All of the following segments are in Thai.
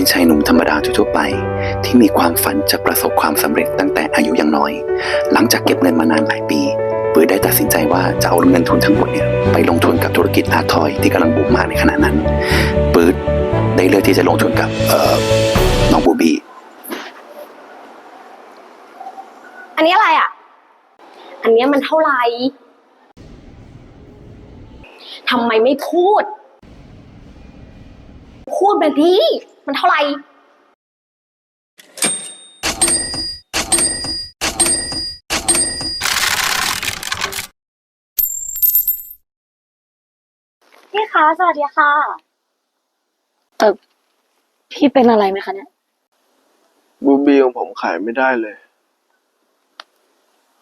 เป็นชายหนุ่มธรรมดาทั่วไป ที่มีความฝันจะประสบความสำเร็จตั้งแต่อายุยังน้อย หลังจากเก็บเงินมานานหลายปีปื้ดได้ตัดสินใจว่าจะเอาเงินทุนทั้งหมดเนี่ยไปลงทุนกับธุรกิจอาร์ทอยที่กำลังบูมมากในขณะนั้นปื้ดได้เลือกที่จะลงทุนกับเอ่อน้องบูบี้อันนี้อะไรอะ อันนี้มันเท่าไหร่ทำไมไม่พูด พูดแบบนี้ มันเท่าไหร่พี่คะสวัสดีค่ะเออพี่เป็นอะไรไหมคะเนี่ย บูบี้ของผมขายไม่ได้เลย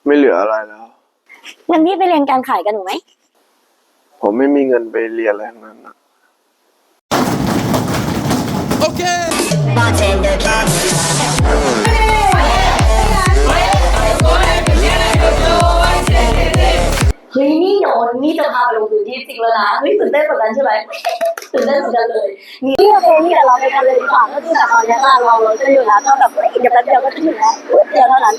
ไม่เหลืออะไรแล้ว งั้นพี่ไปเรียนการขายกันหนูไหม ผมไม่มีเงินไปเรียนอะไรทั้งนั้นนะ เฮ้ยนี่โยนนี่จะพาไปลงพื้นที่จริงแล้วนะเฮ้ยตื่นเต้นเหมือนกันใช่ไหมตื่นเต้นเหมือนกันเลยนี่โอเคนี่เดี๋ยวเราไปกันเลยดีกว่าก็คือแต่ตอนนี้เราเราจะอยู่แล้วก็แบบเฮ้ยเดี๋ยวแป๊บเดียวก็จะถึงแล้วเดียวเท่านั้น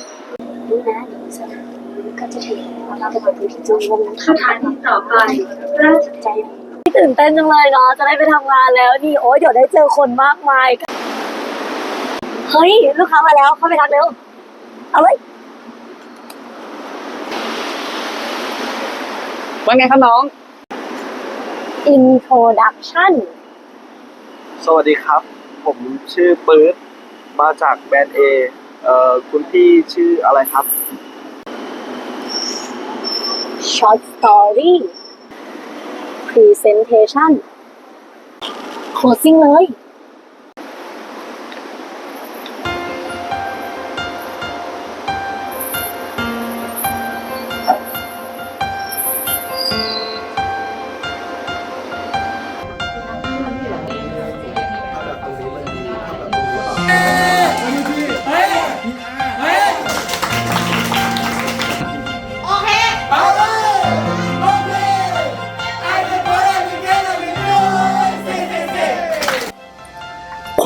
นี่นะเดี๋ยวสถานีก็จะถึงแล้วเราจะไปพื้นที่จุดวงนั้นสถานีต่อไปน่าสนใจตื่นเต้นจังเลยเนาะจะได้ไปทำงานแล้วนี่โอ้ยเดี๋ยวได้เจอคนมากมาย เฮ้ย ลูกค้ามาแล้วเข้าไปทักเร็ว เอาเลยว่าไงครับน้อง introduction สวัสดีครับ ผมชื่อปื๊ดมาจากแบรนด์เอเอ่อคุณพี่ชื่ออะไรครับ short story presentation closing เลย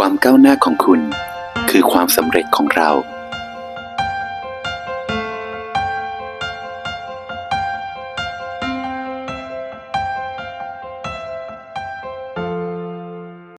ความก้าวหน้าของคุณ คือความสำเร็จของเรา